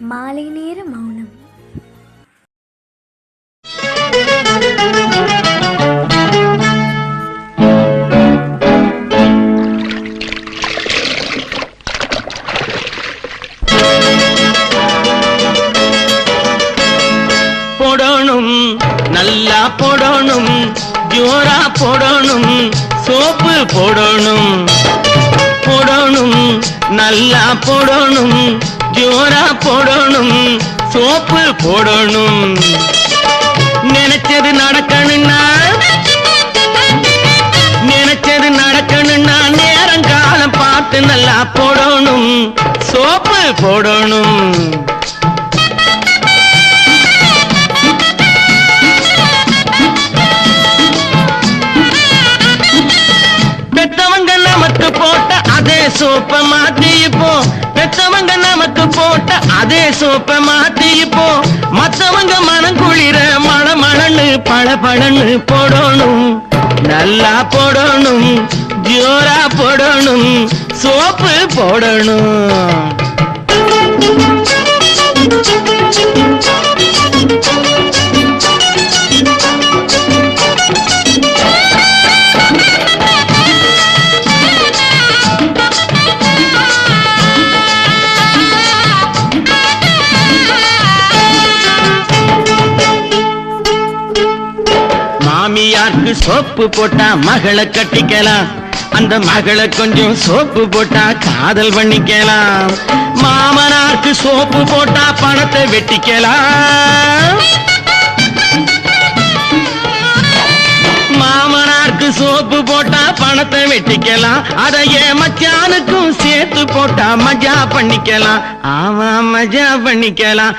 மாலை நேர மௌனம். போடணும் நல்லா போடணும் ஜோரா போடணும் சோப்பு போடணும். நல்லா போடணும் ஜோரா போடணும் சோப்பு போடணும். நினைச்சது நடக்கணும்னா நினைச்சது நடக்கணும்னா நேரங்காலம் பார்த்து நல்லா போடணும் சோப்பு போடணும். சோப்ப மாத்தி இப்போ பெத்தவங்க நமக்கு போட்ட அதே சோப்ப மாத்தி இப்போ. மத்தவங்க மனம் குளிர மழ மழன்னு பழ பழன்னு போடணும். நல்லா போடணும் ஜோரா போடணும் சோப்பு போடணும். மாமியாருக்கு சோப்பு போட்டா மகளை கட்டிக்கலாம். அந்த மகளை கொஞ்சம் சோப்பு போட்டா காதல் பண்ணிக்கலாம். மாமனாருக்கு சோப்பு போட்டா பணத்தை வெட்டிக்கலாம். மாமனாருக்கு சோப்பு போட்டா பணத்தை வெட்டிக்கலாம். அதை ஏன் மச்சானுக்கும் சேர்த்து போட்டா மஜா பண்ணிக்கலாம். ஆமா மஜா பண்ணிக்கலாம்.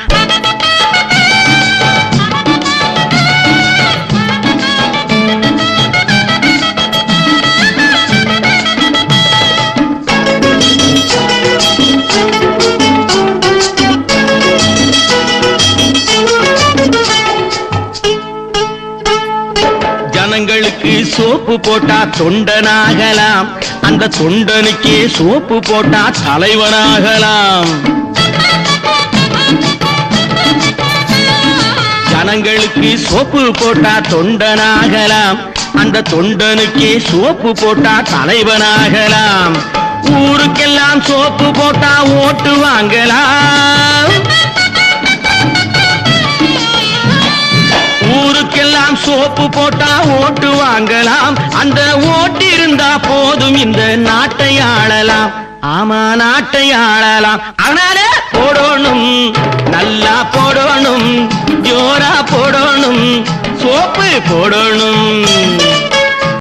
பானங்களுக்கு சோப்பு போட்டா தொண்டனாகலாம். அந்த தொண்டனுக்கே சோப்பு போட்டா தலைவனாகலாம். ஜனங்களுக்கு சோப்பு போட்டா தொண்டனாகலாம். அந்த தொண்டனுக்கே சோப்பு போட்டா தலைவனாகலாம். ஊருக்கெல்லாம் சோப்பு போட்டா ஓட்டு வாங்கலாம். ஊருக்கெல்லாம் சோப்பு போட்டா ஓட்டு வாங்கலாம். அந்த ஓட்டு இருந்தா போதும். இந்த நாட்டை ஆளலாம். ஆமா நாட்டை ஆளலாம். அதனால போடணும். நல்லா போடணும். ஜோரா போடணும். சோப்பு போடணும்.